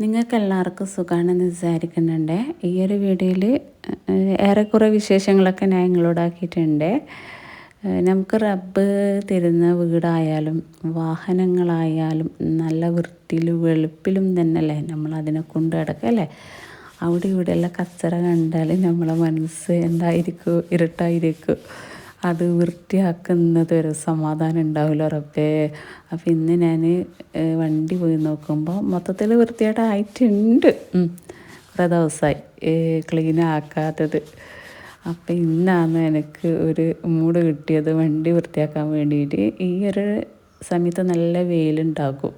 നിങ്ങൾക്ക് എല്ലാവർക്കും സുഖമാണെന്ന് വിചാരിക്കുന്നുണ്ട്. ഈ ഒരു വീഡിയോയിൽ ഏറെക്കുറെ വിശേഷങ്ങളൊക്കെ ഞാൻ നിങ്ങളോടാക്കിയിട്ടുണ്ട് നമുക്ക് റബ്ബ് തരുന്ന വീടായാലും വാഹനങ്ങളായാലും നല്ല വൃത്തിയിലും വെളുപ്പിലും തന്നെയല്ലേ നമ്മൾ അതിനെ കൊണ്ട് കിടക്കല്ലേ അവിടെ ഇവിടെയുള്ള കച്ചറ കണ്ടാൽ നമ്മളെ മനസ്സ് എന്തായിരിക്കും ഇരുട്ടായിരിക്കും. അത് വൃത്തിയാക്കുന്നത് ഒരു സമാധാനം ഉണ്ടാവില്ല റബ്ബേ അപ്പം ഇന്ന് ഞാൻ വണ്ടി പോയി നോക്കുമ്പോൾ മൊത്തത്തിൽ വൃത്തിയായിട്ട് ആയിട്ടുണ്ട്. കുറേ ദിവസമായി ക്ലീൻ ആക്കാത്തത്. അപ്പം ഇന്നാണ് എനിക്ക് ഒരു മൂഡ് കിട്ടിയത് വണ്ടി വൃത്തിയാക്കാൻ വേണ്ടിയിട്ട്. ഈ ഒരു സമയത്ത് നല്ല വെയിലുണ്ടാകും.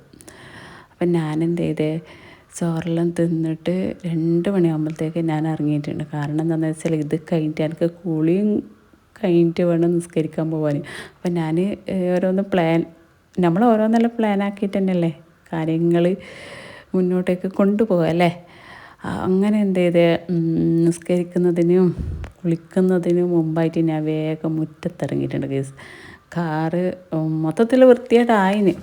അപ്പം ഞാൻ എന്ത് ചോറെല്ലാം തിന്നിട്ട് രണ്ട് മണിയാകുമ്പോഴത്തേക്ക് ഞാൻ ഇറങ്ങിയിട്ടുണ്ട്. കാരണം എന്താണെന്ന് വെച്ചാൽ ഇത് കഴിഞ്ഞിട്ട് എനിക്ക് കുളിയും കഴിഞ്ഞിട്ട് വേണം നിസ്കരിക്കാൻ പോകാൻ അപ്പം ഞാൻ ഓരോന്ന് പ്ലാൻ നമ്മൾ ഓരോന്നെല്ലാം പ്ലാൻ ആക്കിയിട്ട് തന്നെയല്ലേ കാര്യങ്ങൾ മുന്നോട്ടേക്ക് കൊണ്ടുപോകല്ലേ അങ്ങനെ എന്ത് ചെയ്ത്? നിസ്കരിക്കുന്നതിനും കുളിക്കുന്നതിനും മുമ്പായിട്ട് ഞാൻ വേഗം മുറ്റത്തിറങ്ങിയിട്ടുണ്ട് കേസ് കാറ് മൊത്തത്തിൽ വൃത്തിയായിട്ടായിന്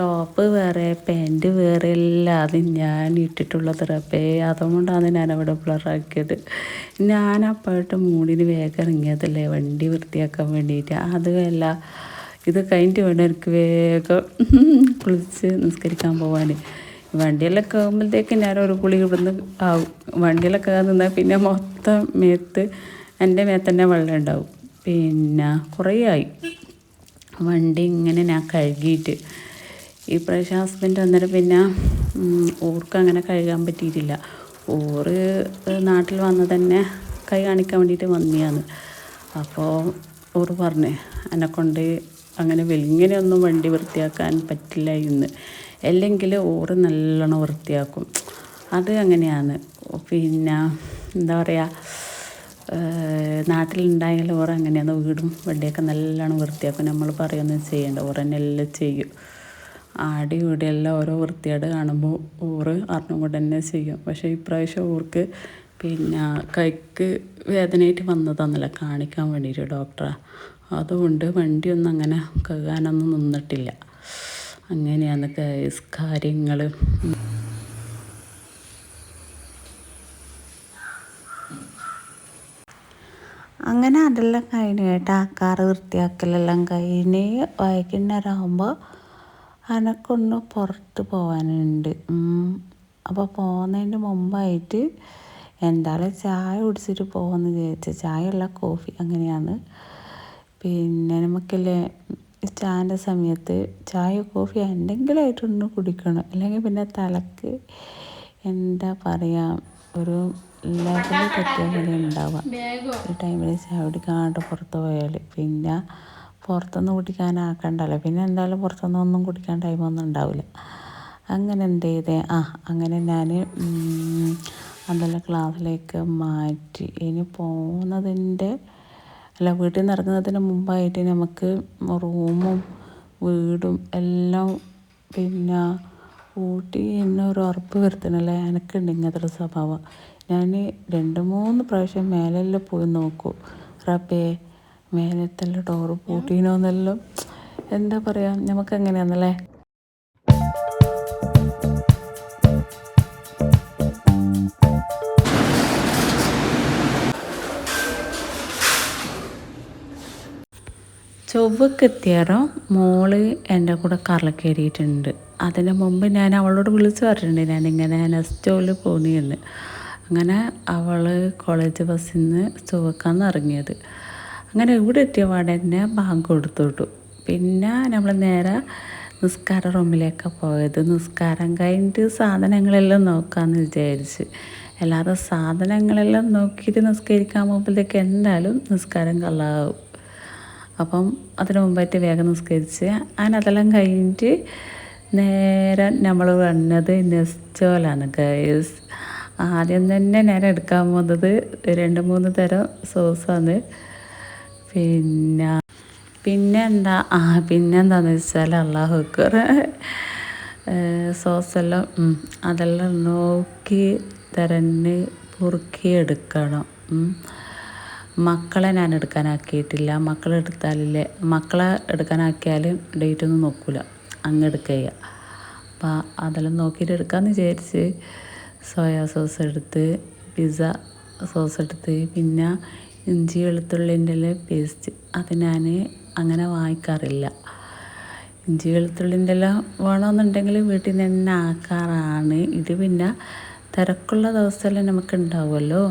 ടോപ്പ് വേറെ പാന്റ് വേറെ അല്ലാതെ ഞാൻ ഇട്ടിട്ടുള്ളത് റബ്ബേ. അതുകൊണ്ടാണ് ഞാൻ അവിടെ ബ്ലറാക്കിയത് ഞാൻ അപ്പോഴത്തെ മൂടിന് വേഗം ഇറങ്ങിയതല്ലേ വണ്ടി വൃത്തിയാക്കാൻ വേണ്ടിയിട്ട്. അതുമല്ല ഇത് കഴിഞ്ഞിട്ട് വേണം എനിക്ക് വേഗം കുളിച്ച് നിസ്കരിക്കാൻ പോവാൻ വണ്ടിയെല്ലാം കയറുമ്പോഴത്തേക്ക് ഞാൻ ഒരു കുളി ഇവിടുന്ന് ആവും. വണ്ടിയെല്ലാം നിന്നാൽ പിന്നെ മൊത്തം മേത്ത് എന്റെ മേത്ത് തന്നെ വെള്ളം ഉണ്ടാവും. പിന്നെ കുറേ ആയി വണ്ടി ഇങ്ങനെ ഞാൻ കഴുകിയിട്ട് ഈ പ്രാവശ്യം ഹസ്ബൻഡ് അന്നേരം പിന്നെ ഓർക്ക് അങ്ങനെ കഴുകാൻ പറ്റിയിട്ടില്ല. ഓറ് നാട്ടിൽ വന്ന് തന്നെ കൈ കാണിക്കാൻ വേണ്ടിയിട്ട് വന്നിയാണ് അപ്പോൾ ഓറ് പറഞ്ഞേ എന്നെക്കൊണ്ട് അങ്ങനെ വെലിങ്ങനെയൊന്നും വണ്ടി വൃത്തിയാക്കാൻ പറ്റില്ല ഇന്ന്. അല്ലെങ്കിൽ ഓറ് നല്ലോണം വൃത്തിയാക്കും. അത് അങ്ങനെയാണ്. പിന്നെ എന്താ പറയുക നാട്ടിലുണ്ടായാലും ഓറ് അങ്ങനെയാണ്. വീടും വണ്ടിയൊക്കെ നല്ലോണം വൃത്തിയാക്കും. നമ്മൾ പറയുന്നത് ചെയ്യേണ്ട. ഓറ് ചെയ്യും. ആടി ഇവിടെയെല്ലാം ഓരോ വൃത്തികേട് കാണുമ്പോൾ ഊറ് അറിഞ്ഞുകൊണ്ട് തന്നെ ചെയ്യും. പക്ഷേ ഇപ്രാവശ്യം ഊർക്ക് പിന്നെ കൈക്ക് വേദനയായിട്ട് വന്നതാന്നല്ല കാണിക്കാൻ വേണ്ടിയിട്ട് ഡോക്ടറെ അതുകൊണ്ട് വണ്ടിയൊന്നും അങ്ങനെ കഴുകാനൊന്നും നിന്നിട്ടില്ല. അങ്ങനെയാണ് കാര്യങ്ങൾ അങ്ങനെ അതെല്ലാം കഴിഞ്ഞ് കേട്ടോ ആ കാറ് വൃത്തിയാക്കലെല്ലാം കഴിഞ്ഞ് വൈകുന്നേരമാകുമ്പോൾ അനക്കൊന്ന് പുറത്ത് പോകാനുണ്ട് അപ്പോൾ പോകുന്നതിന് മുമ്പായിട്ട് എന്തായാലും ചായ കുടിച്ചിട്ട് പോകുമെന്ന് വിചാരിച്ച. ചായ അല്ല കോഫി അങ്ങനെയാണ്. പിന്നെ നമുക്കല്ലേ ചായന്റെ സമയത്ത് ചായ കോഫി എന്തെങ്കിലും ആയിട്ടൊന്ന് കുടിക്കണം. അല്ലെങ്കിൽ പിന്നെ തലക്ക് എന്താ പറയുക ഒരു ലെവൽ തെറ്റിയ ഉണ്ടാവുക ഒരു ടൈമിൽ ചായ കുടിക്കാണ്ട് പുറത്ത് പോയാൽ പിന്നെ പുറത്തുനിന്ന് കുടിക്കാനാക്കണ്ടല്ലോ. പിന്നെ എന്തായാലും പുറത്തുനിന്ന് ഒന്നും കുടിക്കാൻ ടൈമൊന്നും ഉണ്ടാവില്ല. അങ്ങനെ എന്ത് ചെയ്തേ? ആ അങ്ങനെ ഞാൻ അതെല്ലാം ക്ലാസ്സിലേക്ക് മാറ്റി. ഇനി പോകുന്നതിന്റെ അല്ല വീട്ടിൽ നിന്ന് ഇറങ്ങുന്നതിന് മുമ്പായിട്ട് നമുക്ക് റൂമും വീടും എല്ലാം പിന്നെ കൂട്ടി എന്നെ ഒരു ഉറപ്പ് വരുത്തണല്ലേ? എനിക്കുണ്ട് ഇങ്ങനത്തെ ഒരു സ്വഭാവം. ഞാൻ രണ്ട് മൂന്ന് പ്രാവശ്യം മേലെല്ലാം പോയി നോക്കൂ. റബ്ബേ മേലത്തെല്ലാം ഡോറ് പൂട്ടീനോന്നെല്ലാം എന്താ പറയാ നമുക്ക് എങ്ങനെയാണെന്നല്ലേ ചൊവ്വക്കെത്തിയാറോ മോൾ എന്റെ കൂടെ കറലക്കേറിയിട്ടുണ്ട് അതിന് മുമ്പ് ഞാൻ അവളോട് വിളിച്ചു പറഞ്ഞിട്ടുണ്ട് ഞാനിങ്ങനെ നെസ്റ്റോയിൽ പോകുന്നു അങ്ങനെ അവൾ കോളേജ് ബസ്സിൽ നിന്ന് ചൊവ്വക്കാന്ന് ഇറങ്ങിയത്. അങ്ങനെ ഇവിടെ എത്തിയ പാടെ തന്നെ ബാങ്ക് കൊടുത്തു പിന്നെ നമ്മൾ നേരെ നിസ്കാര റൂമിലേക്ക് പോയത്. നിസ്കാരം കഴിഞ്ഞിട്ട് സാധനങ്ങളെല്ലാം നോക്കാമെന്ന് വിചാരിച്ച്. അല്ലാതെ സാധനങ്ങളെല്ലാം നോക്കിയിട്ട് നിസ്കരിക്കാൻ പോകുമ്പോഴത്തേക്ക് എന്തായാലും നിസ്കാരം കള്ളാവും. അപ്പം അതിന് മുമ്പായിട്ട് വേഗം നിസ്കരിച്ച് അങ്ങനെ അതെല്ലാം കഴിഞ്ഞിട്ട് നേരെ നമ്മൾ വന്നത് നെസ്റ്റോലാണ് ഗൈസ് ആദ്യം തന്നെ ഞാൻ എടുക്കാൻ പോകുന്നത് രണ്ട് മൂന്ന് തരം സോസാണ് പിന്നെ പിന്നെ എന്താ ആ പിന്നെന്താണെന്ന് വെച്ചാൽ അള്ളാഹു അക്ബർ സോസെല്ലാം അതെല്ലാം നോക്കി തരന്ന് പൊറുക്കി എടുക്കണം മക്കളെ ഞാൻ എടുക്കാനാക്കിയിട്ടില്ല. മക്കളെ എടുത്താലില്ലേ മക്കളെ എടുക്കാനാക്കിയാൽ ഡേറ്റ് ഒന്നും നോക്കില്ല അങ്ങ് എടുക്കുക അപ്പം അപ്പോൾ അതെല്ലാം നോക്കിയിട്ട് എടുക്കാമെന്ന് വിചാരിച്ച് സോയാ സോസ് എടുത്ത് പിസ്സ സോസ് എടുത്ത് പിന്നെ ഇഞ്ചി വെളുത്തുള്ളിന്റെ പേസ്റ്റ് അത് ഞാൻ അങ്ങനെ വാങ്ങിക്കാറില്ല. ഇഞ്ചി വെളുത്തുള്ളിന്റെ എല്ലാം വേണമെന്നുണ്ടെങ്കിൽ വീട്ടിൽ നിന്ന് തന്നെ ആക്കാറാണ്. ഇത് പിന്നെ തിരക്കുള്ള ദിവസമെല്ലാം നമുക്ക് ഉണ്ടാവുമല്ലോ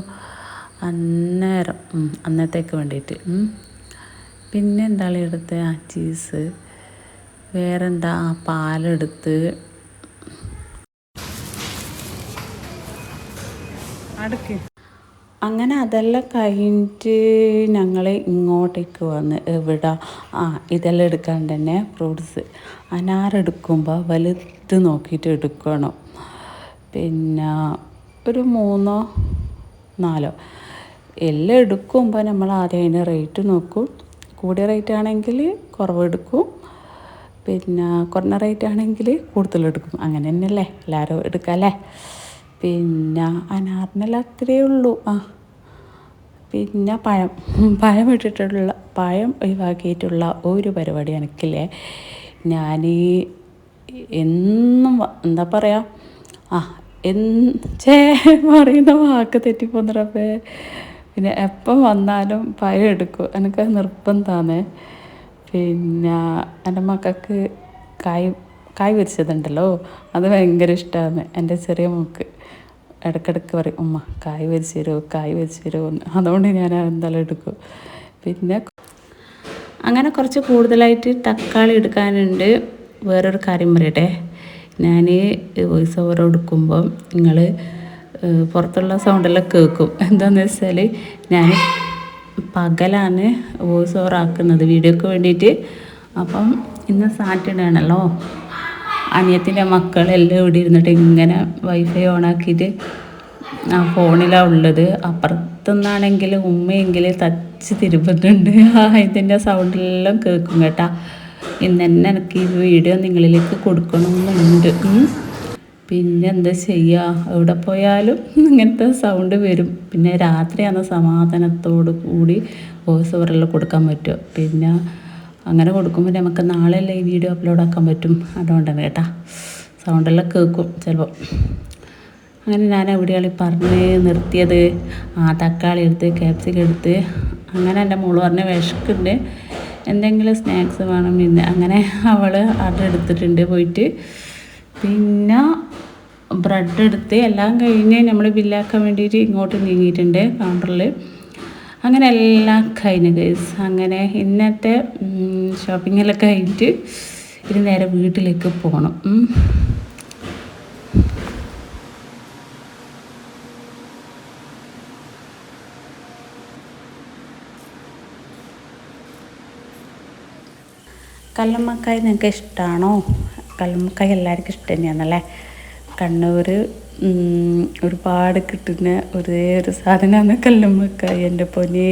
അന്നേരം അന്നത്തേക്ക് വേണ്ടിയിട്ട് പിന്നെ എന്താണ് എടുത്ത്? ആ ചീസ്. വേറെന്താ? ആ പാലെടുത്ത്. അടുക്ക്. അങ്ങനെ അതെല്ലാം കഴിഞ്ഞിട്ട് ഞങ്ങൾ ഇങ്ങോട്ടേക്ക് വന്ന് എവിടെ? ആ ഇതെല്ലാം എടുക്കാൻ തന്നെ ഫ്രൂട്ട്സ്. അനാറെടുക്കുമ്പോൾ വലുത് നോക്കിയിട്ട് എടുക്കണം. പിന്നെ ഒരു മൂന്നോ നാലോ. എല്ലാം എടുക്കുമ്പോൾ നമ്മൾ ആദ്യം അതിന്റെ റേറ്റ് നോക്കും. കൂടിയ റേറ്റ് ആണെങ്കിൽ കുറവെടുക്കും പിന്നെ കുറഞ്ഞ റേറ്റ് ആണെങ്കിൽ കൂടുതലെടുക്കും അങ്ങനെ തന്നെയല്ലേ? എല്ലാവരും എടുക്കാം പിന്നെ അനാറിനെല്ലാം അത്രയേ ഉള്ളൂ. ആ പിന്നെ പഴം. പഴം ഇട്ടിട്ടുള്ള പഴം ഒഴിവാക്കിയിട്ടുള്ള ഒരു പരിപാടി എനിക്കില്ലേ ഞാൻ എന്നും എന്താ പറയുക ആ ചേ പറയുന്ന വാക്ക് തെറ്റിപ്പോന്നറപ്പേ പിന്നെ എപ്പം വന്നാലും പഴം എടുക്കും. എനിക്ക് നിർബന്ധമാണ് പിന്നെ എന്റെ മക്കൾക്ക് കായ് കായ് വിരിച്ചതുണ്ടല്ലോ അത് ഭയങ്കര ഇഷ്ടമാണ് എന്റെ ചെറിയ മോക്ക് ഇടയ്ക്കിടയ്ക്ക് പറയും ഉമ്മ കായ് വരിച്ച് തരുമോ കായ് വരിച്ച് തരുമോ എന്ന്. അതുകൊണ്ട് ഞാൻ എന്തായാലും എടുക്കും. പിന്നെ അങ്ങനെ കുറച്ച് കൂടുതലായിട്ട് തക്കാളി എടുക്കാനുണ്ട്. വേറൊരു കാര്യം പറയട്ടെ. ഞാൻ വോയിസ് ഓവർ എടുക്കുമ്പം നിങ്ങൾ പുറത്തുള്ള സൗണ്ടെല്ലാം കേൾക്കും. എന്താണെന്ന് വെച്ചാൽ ഞാൻ പകലാണ് വോയിസ് ഓവർ ആക്കുന്നത് വീഡിയോക്ക് വേണ്ടിയിട്ട്. അപ്പം ഇന്ന് സാറ്റർഡേ ആണല്ലോ. അനിയത്തിന്റെ മക്കളെല്ലാം ഇവിടെ ഇരുന്നിട്ട് ഇങ്ങനെ വൈഫൈ ഓണാക്കിയിട്ട് ആ ഫോണിലാണ് ഉള്ളത്. അപ്പുറത്തുനിന്നാണെങ്കിൽ ഉമ്മയെങ്കിൽ തച്ച് തിരുമ്പുന്നുണ്ട്. ആ ഇതിന്റെ സൗണ്ടെല്ലാം കേൾക്കും കേട്ടാ. ഇന്ന് തന്നെ എനിക്ക് ഈ വീഡിയോ നിങ്ങളിലേക്ക് കൊടുക്കണമെന്നുണ്ട്. പിന്നെ എന്താ ചെയ്യുക എവിടെ പോയാലും ഇങ്ങനത്തെ സൗണ്ട് വരും. പിന്നെ രാത്രിയാണ് സമാധാനത്തോടു കൂടി വോയിസ് ഓവറിൽ കൊടുക്കാൻ പറ്റുക. പിന്നെ അങ്ങനെ കൊടുക്കുമ്പോൾ നമുക്ക് നാളെയല്ലേ ഈ വീഡിയോ അപ്ലോഡ് ആക്കാൻ പറ്റും? അതുകൊണ്ടാണ് കേട്ടാ. സൗണ്ടെല്ലാം കേൾക്കും ചിലപ്പോൾ അങ്ങനെ ഞാൻ എവിടെയാണ് പറഞ്ഞ് നിർത്തിയത്. ആ തക്കാളി എടുത്ത് ക്യാപ്സിക്കം എടുത്ത്. അങ്ങനെ എന്റെ മോൾ പറഞ്ഞ വിശക്കുണ്ട് എന്തെങ്കിലും സ്നാക്സ് വേണം പിന്നെ അങ്ങനെ അവൾ അത് എടുത്തിട്ടുണ്ട് പോയിട്ട്. പിന്നെ ബ്രെഡ് എടുത്ത് എല്ലാം കഴിഞ്ഞ് നമ്മൾ ബില്ലാക്കാൻ വേണ്ടിയിട്ട് ഇങ്ങോട്ട് നീങ്ങിയിട്ടുണ്ട് കൗണ്ടറിൽ അങ്ങനെ എല്ലാം കഴിഞ്ഞു ഗൈസ് അങ്ങനെ ഇന്നത്തെ ഷോപ്പിങ്ങെല്ലാം കഴിഞ്ഞിട്ട് ഇനി നേരെ വീട്ടിലേക്ക് പോകണം കല്ലുമ്മക്കായ് നിങ്ങൾക്ക് ഇഷ്ടമാണോ കല്ലുമ്മക്കായ് എല്ലാവർക്കും ഇഷ്ടം തന്നെയാണല്ലേ? കണ്ണൂർ ഒരുപാട് കിട്ടുന്ന ഒരേ ഒരു സാധനമാണ് കല്ലുമ്മക്കായ്. എന്റെ പൊന്നെ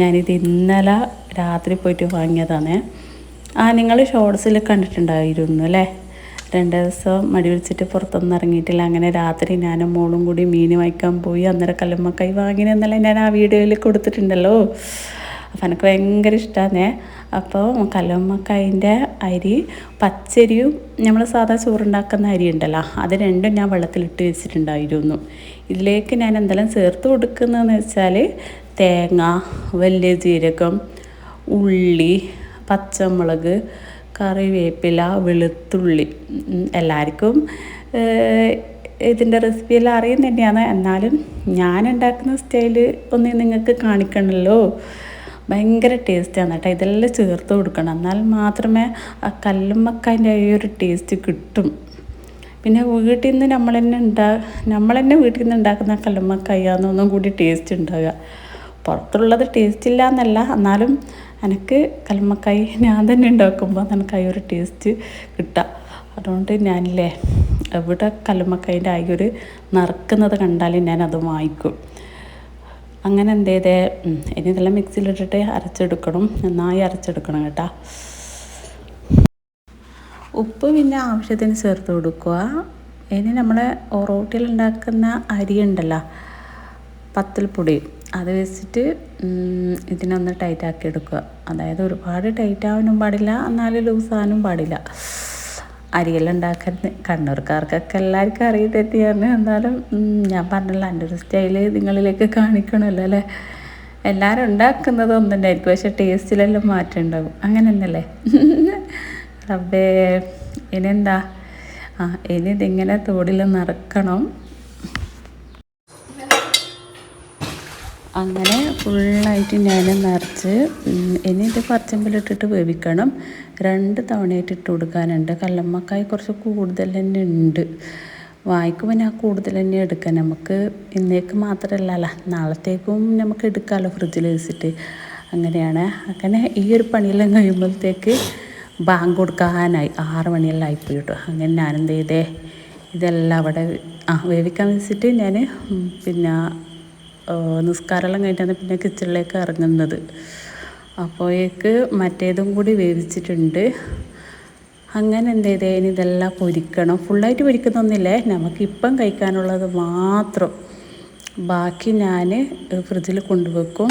ഞാനിത് ഇന്നലെ രാത്രി പോയിട്ട് വാങ്ങിയതാണ്. ആ നിങ്ങൾ ഷോർട്സിൽ കണ്ടിട്ടുണ്ടായിരുന്നു അല്ലേ? രണ്ട് ദിവസം മടി വിളിച്ചിട്ട് പുറത്തൊന്നും ഇറങ്ങിയിട്ടില്ല. അങ്ങനെ രാത്രി ഞാനും മോളും കൂടി മീൻ വാങ്ങിക്കാൻ പോയി. അന്നേരം കല്ലുമ്മക്കായി വാങ്ങിയെന്നല്ല ഞാൻ ആ വീഡിയോയിൽ കൊടുത്തിട്ടുണ്ടല്ലോ. അപ്പം എനിക്ക് ഭയങ്കര ഇഷ്ടമാണ് അപ്പോൾ കല്ലുമ്മക്കായിന്റെ അരി പച്ചരിയും നമ്മൾ സാധാ ചോറുണ്ടാക്കുന്ന അരി ഉണ്ടല്ലോ അത് രണ്ടും ഞാൻ വെള്ളത്തിലിട്ട് വെച്ചിട്ടുണ്ടായിരുന്നു. ഇതിലേക്ക് ഞാൻ എന്തെല്ലാം ചേർത്ത് കൊടുക്കുന്നതെന്ന് വെച്ചാൽ തേങ്ങ വലിയ ജീരകം ഉള്ളി പച്ചമുളക് കറിവേപ്പില വെളുത്തുള്ളി എല്ലാവർക്കും ഇതിന്റെ റെസിപ്പി എല്ലാം അറിയാൻ തന്നെയാണ് എന്നാലും ഞാൻ ഉണ്ടാക്കുന്ന സ്റ്റൈൽ ഒന്ന് നിങ്ങൾക്ക് കാണിക്കണമല്ലോ ഭയങ്കര ടേസ്റ്റാണ് കേട്ടോ. ഇതെല്ലാം ചേർത്ത് കൊടുക്കണം. എന്നാൽ മാത്രമേ ആ കല്ലുമ്മക്കായന്റെ ഈ ഒരു ടേസ്റ്റ് കിട്ടും. പിന്നെ വീട്ടിൽ നിന്ന് നമ്മൾ തന്നെ ഉണ്ടാ നമ്മൾ തന്നെ വീട്ടിൽ നിന്ന് ഉണ്ടാക്കുന്ന കല്ലുമ്മക്കായാന്ന് ഒന്നും കൂടി ടേസ്റ്റ് ഉണ്ടാവുക. പുറത്തുള്ളത് ടേസ്റ്റ് ഇല്ല എന്നല്ല എന്നാലും എനിക്ക് കല്ലുമ്മക്കായി ഞാൻ തന്നെ ഉണ്ടാക്കുമ്പോൾ എനിക്ക് ആ ഒരു ടേസ്റ്റ് കിട്ടുക. അതുകൊണ്ട് ഞാനില്ലേ എവിടെ കല്ലുമ്മക്കായിന്റെ ആ ഒരു നറുക്കുന്നത് കണ്ടാലും ഞാൻ അത് വാങ്ങിക്കും. അങ്ങനെ എന്ത് ഇനി ഇതെല്ലാം മിക്സിയിലിട്ടിട്ട് അരച്ചെടുക്കണം. നന്നായി അരച്ചെടുക്കണം കേട്ടോ. ഉപ്പ് പിന്നെ ആവശ്യത്തിന് ചേർത്ത് കൊടുക്കുക. ഇനി നമ്മൾ ഉണ്ടാക്കുന്ന അരി ഉണ്ടല്ലോ പത്തൽപ്പൊടി അത് വെച്ചിട്ട് ഇതിനൊന്ന് ടൈറ്റ് ആക്കി എടുക്കുക. അതായത് ഒരുപാട് ടൈറ്റ് ആവാനും പാടില്ല എന്നാൽ ലൂസാവാനും പാടില്ല. അരിയെല്ലാം കണ്ണൂർക്കാർക്കൊക്കെ എല്ലാവർക്കും അറിയ തെറ്റിയാണ് എന്നാലും ഞാൻ പറഞ്ഞല്ലോ എന്റെ ഒരു സ്റ്റൈൽ നിങ്ങളിലേക്ക് കാണിക്കണമല്ലോ അല്ലേ? എല്ലാവരും ഉണ്ടാക്കുന്നത് ഒന്നും തന്നെ ആയിരിക്കും പക്ഷെ ടേസ്റ്റിലെല്ലാം മാറ്റം ഉണ്ടാകും. അങ്ങനെ തന്നെയല്ലേ റബ്ബേ ഇനിയെന്താ? ആ ഇനി ഇതിങ്ങനെ തോടിൽ നിറക്കണം? അങ്ങനെ ഫുള്ളായിട്ട് ഞാൻ നിറച്ച് ഇനി ഇത് പച്ചമ്പിലിട്ടിട്ട് വേവിക്കണം. രണ്ട് തവണയായിട്ട് ഇട്ട് കൊടുക്കാനുണ്ട്. കല്ലമ്മക്കായി കുറച്ച് കൂടുതൽ തന്നെ ഉണ്ട്. വായിക്കുമ്പോൾ ഞാൻ കൂടുതൽ തന്നെ എടുക്കാം. നമുക്ക് ഇന്നേക്ക് മാത്രമല്ലല്ല നാളത്തേക്കും നമുക്ക് എടുക്കാമല്ലോ ഫ്രിഡ്ജിൽ വെച്ചിട്ട്. അങ്ങനെയാണ്. അങ്ങനെ ഈ ഒരു പണിയെല്ലാം കഴിയുമ്പോഴത്തേക്ക് ബാങ്ക് കൊടുക്കാനായി. ആറ് മണിയെല്ലാം ആയിപ്പോയി കേട്ടോ. അങ്ങനെ ഞാനെന്ത് ചെയ്തേ ഇതെല്ലാം അവിടെ ആ വേവിക്കാൻ വെച്ചിട്ട് ഞാൻ പിന്നെ നിസ്കാരമെല്ലാം കഴിഞ്ഞിട്ടാണ് പിന്നെ കിച്ചണിലേക്ക് ഇറങ്ങുന്നത്. അപ്പോഴേക്ക് മറ്റേതും കൂടി വേവിച്ചിട്ടുണ്ട്. അങ്ങനെ എന്ത് ചെയ്തേ? ഇതെല്ലാം പൊരിക്കണം. ഫുള്ളായിട്ട് പൊരിക്കുന്നൊന്നുമില്ലേ. നമുക്കിപ്പം കഴിക്കാനുള്ളത് മാത്രം. ബാക്കി ഞാൻ ഫ്രിഡ്ജിൽ കൊണ്ടുവെക്കും.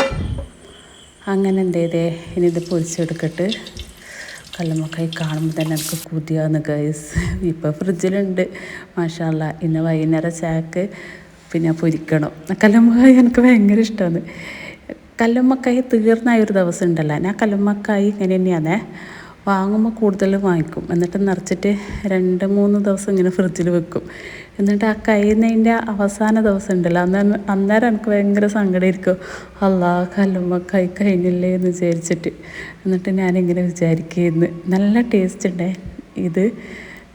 അങ്ങനെ എന്ത് ചെയ്തേ? ഇനി ഇത് പൊരിച്ചെടുക്കട്ട്. കല്ലുമ്മക്കായി കാണുമ്പോൾ തന്നെ എനിക്ക് കൊതിയാന്ന് ഗൈസ് ഇപ്പോൾ ഫ്രിഡ്ജിലുണ്ട്. മാഷാല്ല ഇന്ന് വൈകുന്നേരം ചായക്ക് പിന്നെ പൊരിക്കണം. കല്ലമ്മക്കായ എനിക്ക് ഭയങ്കര ഇഷ്ടമാണ് കല്ലമ്മക്കായ തീർന്ന ഒരു ദിവസം ഉണ്ടല്ലോ. ഞാൻ കല്ലമ്മക്കായ ഇങ്ങനെ തന്നെയാണേ വാങ്ങുമ്പോൾ കൂടുതൽ വാങ്ങിക്കും. എന്നിട്ട് നിറച്ചിട്ട് രണ്ട് മൂന്ന് ദിവസം ഇങ്ങനെ ഫ്രിഡ്ജിൽ വെക്കും. എന്നിട്ട് ആ കഴിയുന്നതിന്റെ അവസാന ദിവസം ഉണ്ടല്ലോ. അന്ന് അന്നേരം എനിക്ക് ഭയങ്കര സങ്കടമായിരിക്കും അല്ലാ കല്ലുമ്മക്കായി കഴിഞ്ഞില്ലേ എന്ന് വിചാരിച്ചിട്ട്. എന്നിട്ട് ഞാനിങ്ങനെ വിചാരിക്കുന്നു. നല്ല ടേസ്റ്റ് ഉണ്ടേ ഇത്.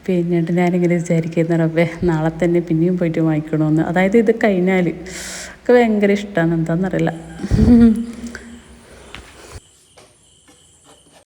പിന്നീട് ഞാനിങ്ങനെ വിചാരിക്കുന്ന റബ്ബേ നാളെ തന്നെ പിന്നെയും പോയിട്ട് വാങ്ങിക്കണമെന്ന് അതായത് ഇത് കഴിഞ്ഞാൽ എനിക്ക് ഭയങ്കര ഇഷ്ടമാണ് എന്താണെന്നറിയില്ല